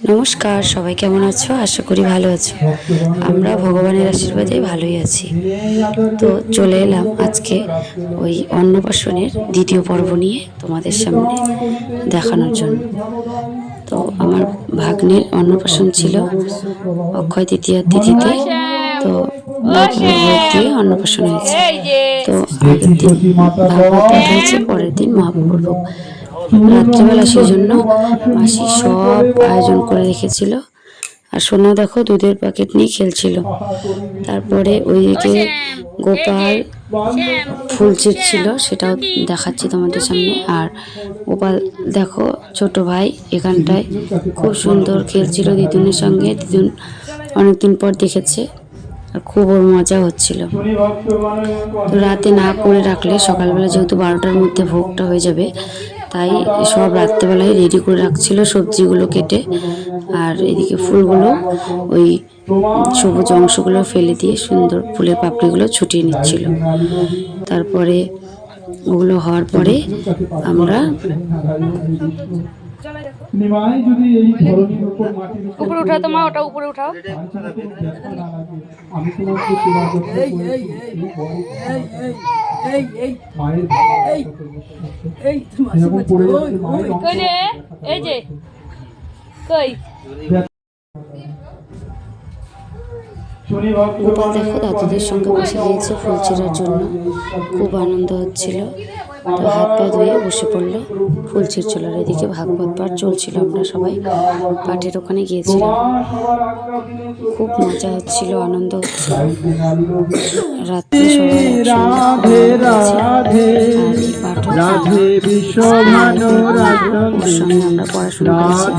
নমস্কার, সবাই কেমন আছো? আশা করি ভালো আছো। আমরা ভগবানের আশীর্বাদে ভালোই আছি। তো চলে এলাম আজকে ওই অন্নপ্রাশনের দ্বিতীয় পর্ব নিয়ে তোমাদের সামনে দেখানোর জন্য। তো আমার ভাগ্নের অন্নপ্রাশন ছিল অক্ষয় তৃতীয়ার তিথিতে। তো দিয়ে অন্নপ্রাশন হয়েছে। তো আগের দিন হয়েছে, পরের দিন মহাপ্রভুর ভোগ। রাত্রেবেলা সেই জন্য মাসি সব আয়োজন করে রেখেছিল। আর সোনা দেখো দুধের প্যাকেট নিয়ে খেলছিল। তারপরে ওইদিকে গোপাল ফুল ছিল সেটাও দেখাচ্ছি তোমাদের সামনে। আর গোপাল দেখো, ছোট ভাই এখানটায় খুব সুন্দর খেলছিল দিদুনের সঙ্গে। দিদুন অনেকদিন পর দেখেছে আর খুব ওর মজা হচ্ছিল। তো রাতে না করে রাখলে সকালবেলা যেহেতু বারোটার মধ্যে ভোগটা হয়ে যাবে তাই সব রাত্রেবেলায় রেডি করে রাখছিল সবজিগুলো কেটে। আর এদিকে ফুলগুলো ওই সবুজ অংশগুলো ফেলে দিয়ে সুন্দর ফুলের পাপড়িগুলো ছুটিয়ে নিচ্ছিল। তারপরে ওগুলো হওয়ার পরে আমরা নিমাই যদি এই ধরনের উপর মাটির উপর উপরে উঠাও তোমা ওটা উপরে উঠাও আমি তোমাকে সেবা করতে মায়ের এরকম পড়ে যাচ্ছে মায়ের কই রে এই যে কই গোপাল দেখো দাদুদের সঙ্গে বসে গিয়েছে ফুল ছিঁড়ার জন্য খুব আনন্দ হচ্ছিল তো হাত পা ধুয়ে বসে পড়ল। ফুল ছিঁড়ছিল আর এদিকে ভাগবত পাঠ চলছিল আমরা সবাই পাঠের ওখানে গিয়েছিলাম। খুব মজা হচ্ছিল আনন্দ হচ্ছিল। রাত্রে সবাই ওর সঙ্গে আমরা পড়াশোনা করেছি।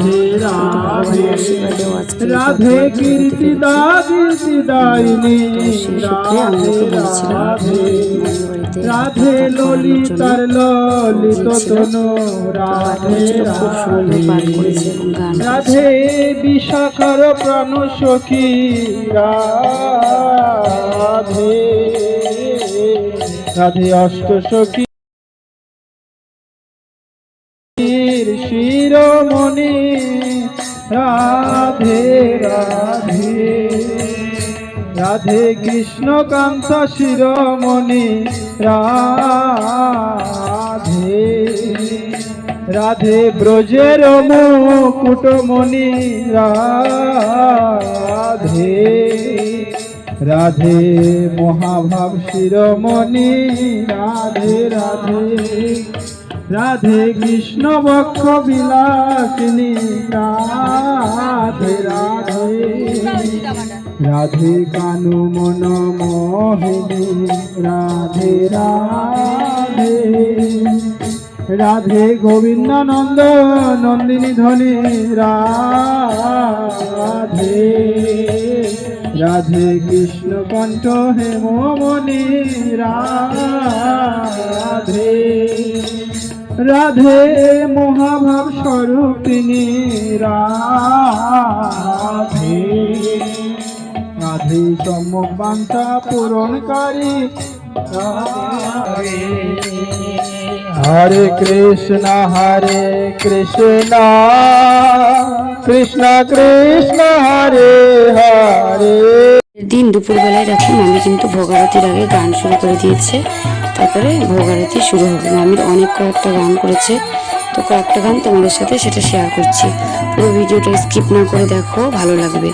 ভগবানের আশীর্বাদেও আজকে সেই সূত্রে বলেছিলাম। বাড়িতে রাধে ললিতার ললিত। তনু রাধে খুব সুন্দর পাঠ করেছে এবং গান। রাধে বিশাখার প্রাণ সখী রাধে। রাধে অষ্ট সখী। শিরোমণি রাধে রাধে। রাধে কৃষ্ণকান্ত শিরোমণি, রাধে। রাধে ব্রজের মুকুটমণি, রাধে। রাধে মহাভাব শিরোমণি, রাধে রাধে। রাধে কৃষ্ণ বক্ষ বিলাসিনী, রাধে রাধে। রাধে কানু মন মোহিনী, রাধে রাধে। রাধে গোবিন্দ নন্দ নন্দিনী ধ্বনি রাধে। রাধে কৃষ্ণ কণ্ঠ হেমমণি, রাধে। রাধে মহাভাব স্বরূপিণী, রাধে। রাধে বান্তা পূরণকারী। হরে কৃষ্ণ হরে কৃষ্ণ কৃষ্ণ কৃষ্ণ, হরে হরে। দিন দুপুরবেলায় দেখো মামি কিন্তু ভোগারতির আগে গান শুরু করে দিয়েছে। তারপরে ভোগারতি শুরু হবে। মামির অনেক কয়েকটা গান করেছে। তো কয়েকটা গান তোমাদের সাথে সেটা শেয়ার করছি। পুরো ভিডিওটা স্কিপ না করে দেখো, ভালো লাগবে।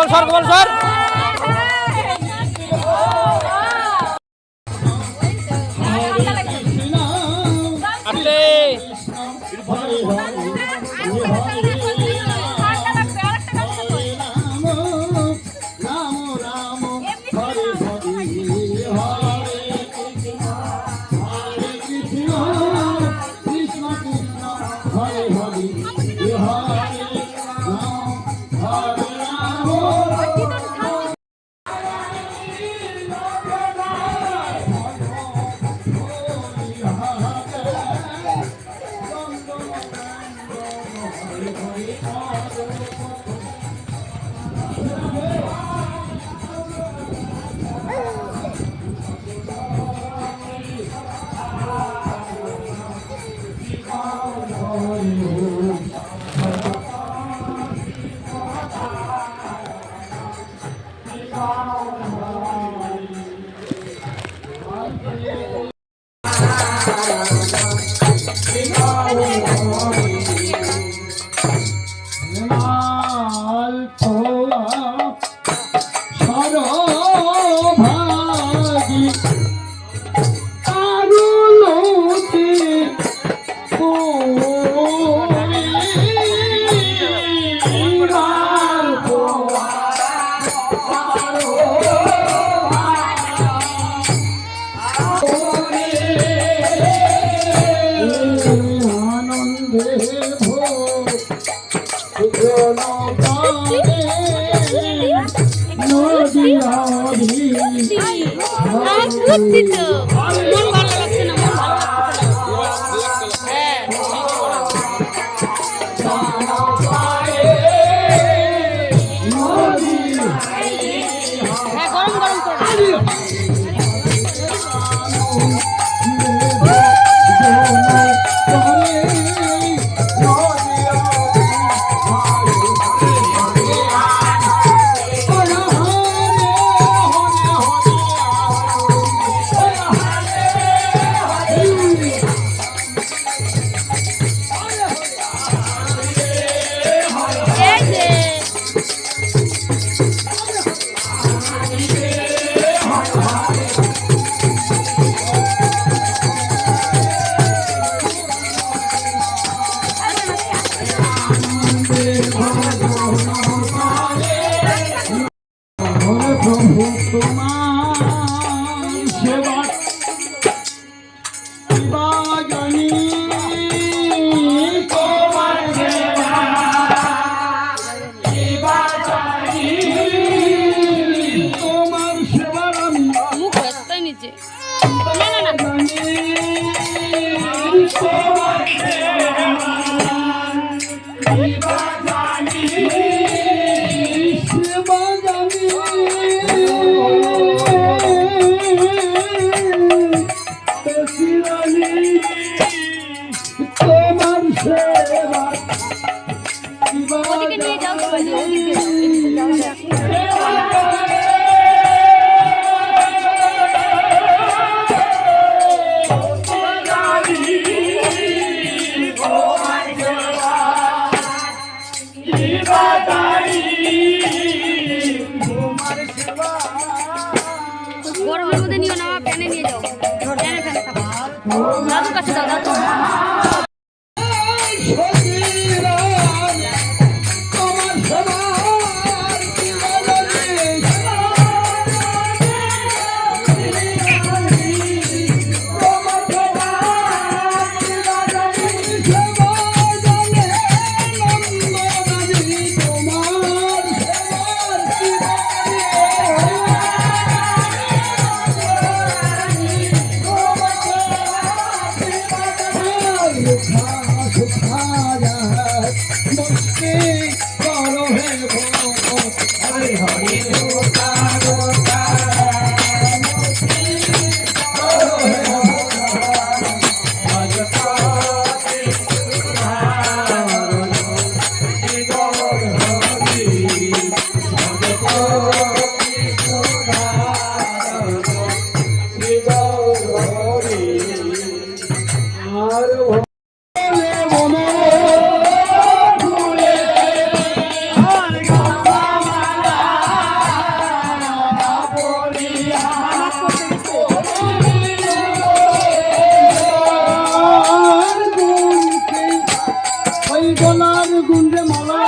বল সর গোবল সর Oh, অদ্ভুত মন ভালো লাগছে না মন ভালো লাগছে না হ্যাঁ ওদিকে নিয়ে যাও সবাই ওদিকে 头的。মলার গুন্ডে মলা